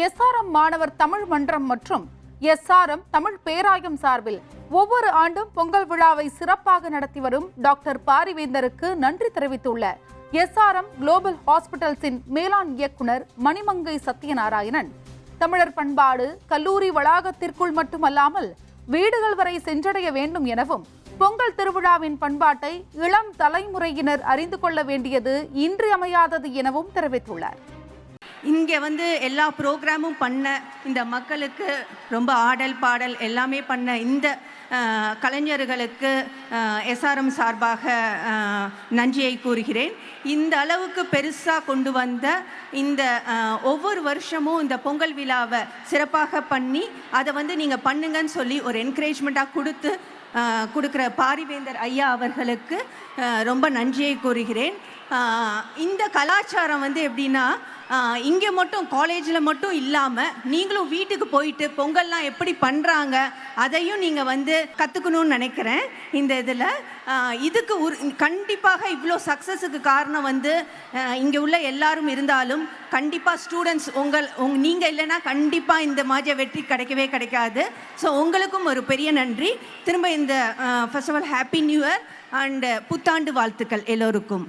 SRM மாணவர் தமிழ் மன்றம் மற்றும் எஸ்ஆர்எம் தமிழ் பேராயம் சார்பில் ஒவ்வொரு ஆண்டும் பொங்கல் விழாவை சிறப்பாக நடத்தி வரும் டாக்டர் பாரிவேந்தருக்கு நன்றி தெரிவித்துள்ள எஸ்ஆர்எம் குளோபல் ஹாஸ்பிட்டல்ஸின் மேலாண் இயக்குனர் மணிமங்கை சத்யநாராயணன். தமிழர் பண்பாடு கல்லூரி வளாகத்திற்குள் மட்டுமல்லாமல் வீடுகள் வரை சென்றடைய வேண்டும் எனவும் பொங்கல் திருவிழாவின் பண்பாட்டை இளம் தலைமுறையினர் அறிந்து கொள்ள வேண்டியது இன்றியமையாதது எனவும் தெரிவித்துள்ளார். இங்கே வந்து எல்லா ப்ரோக்ராமும் பண்ண இந்த மக்களுக்கு ரொம்ப ஆடல் பாடல் எல்லாமே பண்ண இந்த கலைஞர்களுக்கு எஸ்ஆர்எம் சார்பாக நன்றியை கூறுகிறேன். இந்த அளவுக்கு பெருசாக கொண்டு வந்த இந்த ஒவ்வொரு வருஷமும் இந்த பொங்கல் விழாவை சிறப்பாக பண்ணி அதை வந்து நீங்கள் பண்ணுங்கன்னு சொல்லி ஒரு என்கரேஜ்மெண்ட்டாக கொடுத்து கொடுக்குற பாரிவேந்தர் ஐயா அவர்களுக்கு ரொம்ப நன்றியை கூறுகிறேன். இந்த கலாச்சாரம் வந்து எப்படின்னா இங்கே மட்டும் காலேஜில் மட்டும் இல்லாமல் நீங்களும் வீட்டுக்கு போயிட்டு பொங்கல்லாம் எப்படி பண்ணுறாங்க அதையும் நீங்கள் வந்து கற்றுக்கணும்னு நினைக்கிறேன். இந்த இதில் இதுக்கு ஒரு கண்டிப்பாக இவ்வளோ சக்ஸஸுக்கு காரணம் வந்து இங்கே உள்ள எல்லாரும் இருந்தாலும் கண்டிப்பாக ஸ்டூடெண்ட்ஸ் உங்கள் உங் நீங்கள் இல்லைன்னா கண்டிப்பாக இந்த மாதிரி வெற்றி கிடைக்கவே கிடைக்காது. ஸோ உங்களுக்கும் ஒரு பெரிய நன்றி. திரும்ப இந்த first of all happy new year and புத்தாண்டு வாழ்த்துக்கள் எல்லோருக்கும்.